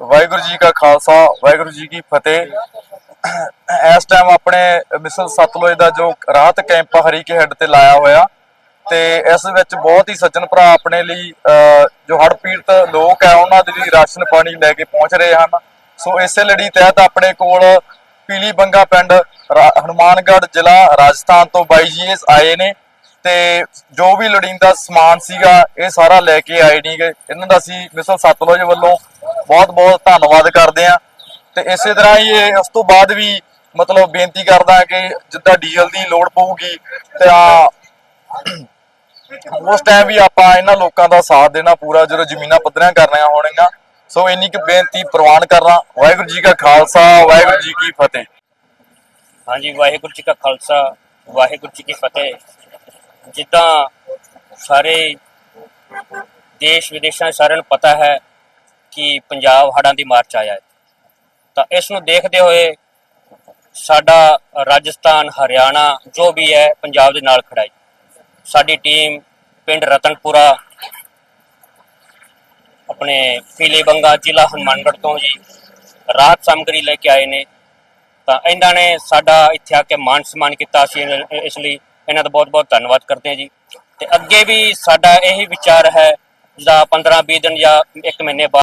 ਵਾਹਿਗੁਰੂ ਜੀ ਕਾ ਖਾਲਸਾ, ਵਾਹਿਗੁਰੂ ਜੀ ਕੀ ਫਤਿਹ। ਇਸ ਟਾਈਮ ਆਪਣੇ ਮਿਸਲ ਸਤਲੁਜ ਦਾ ਜੋ ਰਾਹਤ ਕੈਂਪ ਹਰੀਕੇ ਹੈੱਡ ਤੇ ਲਾਇਆ ਹੋਇਆ, ਤੇ ਇਸ ਵਿੱਚ ਬਹੁਤ ਹੀ ਸੱਜਣ ਭਰਾ ਆਪਣੇ ਲਈ ਜੋ ਹੜ੍ਹ ਪੀੜਤ ਲੋਕ ਹੈ ਉਹਨਾਂ ਦੇ ਲਈ ਰਾਸ਼ਨ ਪਾਣੀ ਲੈ ਕੇ ਪਹੁੰਚ ਰਹੇ ਹਨ। ਸੋ ਇਸੇ ਲੜੀ ਤਹਿਤ ਆਪਣੇ ਕੋਲ ਪੀਲੀ ਬੰਗਾ ਪਿੰਡ ਰਾ- ਹਨੂਮਾਨਗੜ੍ਹ ਜ਼ਿਲ੍ਹਾ ਰਾਜਸਥਾਨ ਤੋਂ ਬਾਈ ਜੀ ਇਸ ਆਏ ਨੇ। ਤੇ ਜੋ ਵੀ ਲੋੜੀਂਦਾ ਸਮਾਨ ਸੀਗਾ, ਇਹ ਸਾਰਾ ਲੈ ਕੇ ਆਏ ਨੇਗੇ। ਇਹਨਾਂ ਦਾ ਸੀ ਮਿਸਲ ਸਤਲੁਜ ਵੱਲੋਂ ਬਹੁਤ ਬਹੁਤ ਧੰਨਵਾਦ ਕਰਦੇ ਹਾਂ। ਤੇ ਇਸੇ ਤਰ੍ਹਾਂ ਹੀ ਇਹ ਉਸ ਤੋਂ ਬਾਅਦ ਵੀ ਮਤਲਬ ਬੇਨਤੀ ਕਰਦਾ ਕਿ ਜਿੱਦਾਂ ਡੀਜ਼ਲ ਦੀ ਲੋੜ ਪਊਗੀ ਤਾਂ ਉਸ ਟਾਈਮ ਵੀ ਆਪਾਂ ਇਹਨਾਂ ਲੋਕਾਂ ਦਾ ਸਾਥ ਦੇਣਾ ਪੂਰਾ, ਜਦੋਂ ਜ਼ਮੀਨਾਂ ਪੱਧਰੀਆਂ ਕਰਨੀਆਂ ਹੋਣਗੀਆਂ। ਸੋ ਇੰਨੀ ਕੁ ਬੇਨਤੀ ਪ੍ਰਵਾਨ ਕਰਨਾ ਵਾਹਿਗੁਰੂ ਜੀ ਕਾ ਖਾਲਸਾ, ਵਾਹਿਗੁਰੂ ਜੀ ਕੀ ਫਤਿਹ। ਹਾਂਜੀ, ਵਾਹਿਗੁਰੂ ਜੀ ਕਾ ਖਾਲਸਾ, ਵਾਹਿਗੁਰੂ ਜੀ ਕੀ ਫਤਿਹ। ਜਿੱਦਾਂ ਸਾਰੇ ਦੇਸ਼ ਵਿਦੇਸ਼ਾਂ ਸਾਰਿਆਂ ਨੂੰ ਪਤਾ ਹੈ ਕਿ ਪੰਜਾਬ ਹੜ੍ਹਾਂ ਦੀ ਮਾਰ 'ਚ ਆਇਆ ਹੈ। ਤਾਂ ਇਸ ਨੂੰ ਦੇਖਦੇ ਹੋਏ ਸਾਡਾ ਰਾਜਸਥਾਨ, ਹਰਿਆਣਾ ਜੋ ਵੀ ਹੈ ਪੰਜਾਬ ਦੇ ਨਾਲ ਖੜਾਈ ਸਾਡੀ ਟੀਮ ਪਿੰਡ ਰਤਨਪੁਰਾ, ਆਪਣੇ ਪੀਲੇ ਬੰਗਾ ਜ਼ਿਲ੍ਹਾ ਹਨੂੰਮਾਨਗੜ੍ਹ ਤੋਂ ਜੀ, ਰਾਹਤ ਸਾਮਗਰੀ ਲੈ ਕੇ ਆਏ ਨੇ। ਤਾਂ ਇਹਨਾਂ ਨੇ ਸਾਡਾ ਇੱਥੇ ਆ ਕੇ ਮਾਨ ਸਨਮਾਨ ਕੀਤਾ ਸੀ ਇਸ ਲਈ ਇਹਨਾਂ ਦਾ ਬਹੁਤ ਬਹੁਤ ਧੰਨਵਾਦ ਕਰਦੇ ਹਾਂ ਜੀ। ਤੇ ਅੱਗੇ ਵੀ ਸਾਡਾ ਇਹੀ ਵਿਚਾਰ ਹੈ ਜਿਹਦਾ 15 20 ਦਿਨ ਜਾਂ 1 ਮਹੀਨੇ ਬਾਅਦ